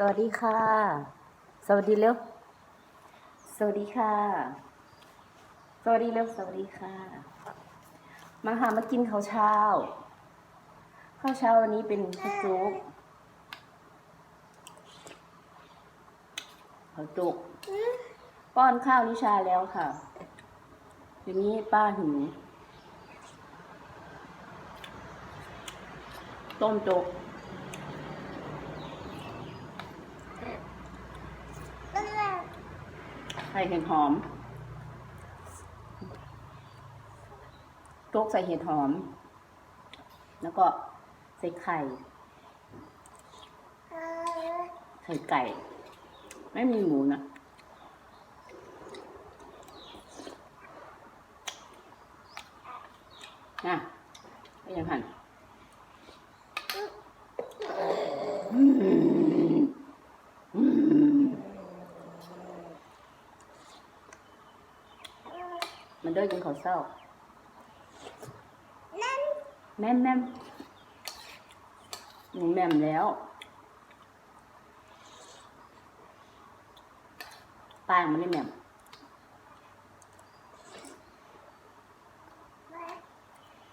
สวัสดีค่ะ สวัสดีเร็ว สวัสดีค่ะ สวัสดีเร็ว สวัสดีค่ะ มาหามากินข้าวเช้า ข้าวเช้าวันนี้เป็นข้าวจุกข้าวจุกป้อนข้าวนิชาแล้วค่ะทีนี้ป้าหิวต้มจุก ใส่เห็ดหอมโจ๊กใส่เห็ดหอม แล้วก็ใส่ไข่ ไข่ไก่ ไม่มีหมูนะน่ะไม่ยังหันอืมอืม มันเด้อกินข้าวเศร้าแม่มแม่มหนูแม่มแล้วป้ายังไม่ได้แม่ม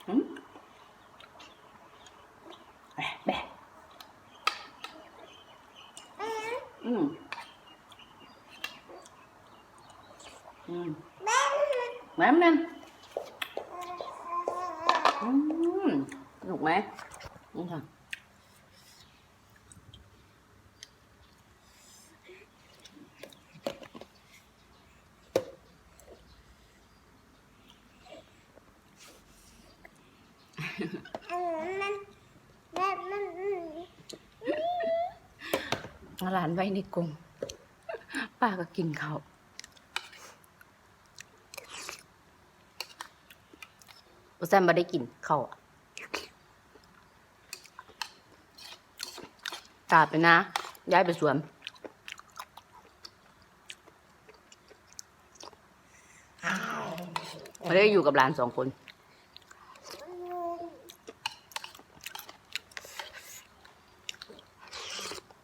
หืมแบะแบะอืมอืม แม่มแม่มอืมสนุกไหมนี่ค่ะหลานไว้ในกรงป้าก็กินเขา วแซมม่ได้กินเขาวตาไปนะย้ายไปสวนไม่ได้อยู่กับหลานสองคน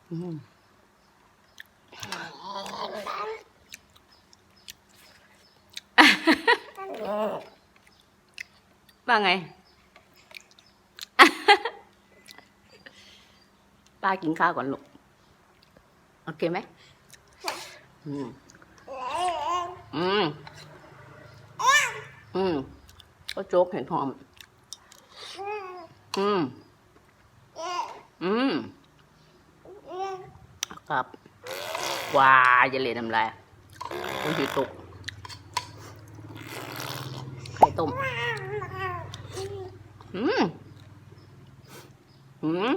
อืม ว่าไง ป้ากินข้าวก่อนลูก โอเคไหม อืม อืม อืม ก็โจ๊กเห็ดหอม อืม อืม ครับว้าจะเละน้ำลายมันหิวตกไข่ต้ม อืมอืม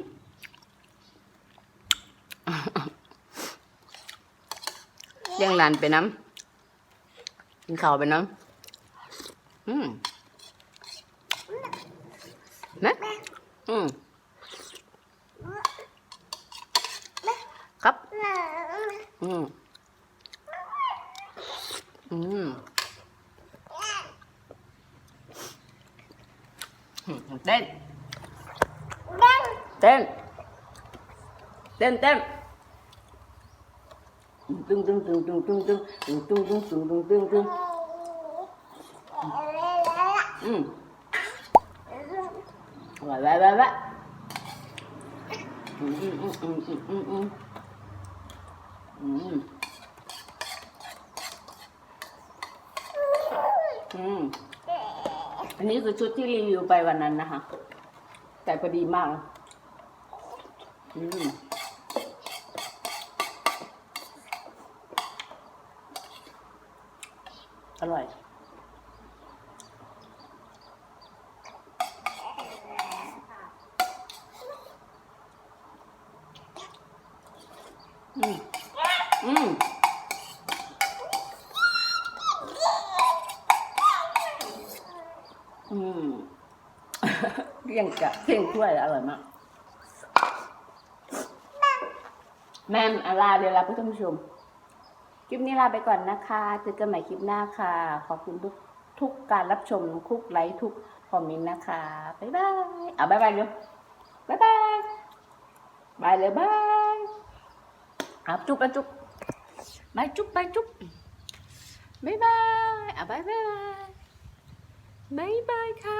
เลี้ยงหลานไปน้ำกินข้าวไปน้ำอืมนะอืมครับ อืมอืม เต้น เต้น เต้นเต้นตึงตึงตึงตึงตึงตึงตึงตึงตึงตึงตึงตึงตึงอืมไว้ไว้ไว้ไว้อืมอืมอืมอืมอืมอืมอืมอืม อันนี้คือชุดที่รีวิวไปวันนั้นนะคะ แต่พอดีมากอืมอร่อย อืม อืมเรียงกะเพ่งถ้วยอร่อยมาก แม่มอาลาเดี๋ยวลาผู้ชม คลิปนี้ลาไปก่อนนะคะเจอกันใหม่คลิปหน้าค่ะ ขอบคุณทุกทุกการรับชมทุกไลค์ทุกคอมเมนต์นะคะ บ๊ายบายอะบ๊ายบายเร็วบ๊ายบาย บายเลยบายอะจุ๊บจุ๊บบายจุ๊บบายจุ๊บบ๊ายบายอะบ๊ายบาย Bye bye, guys.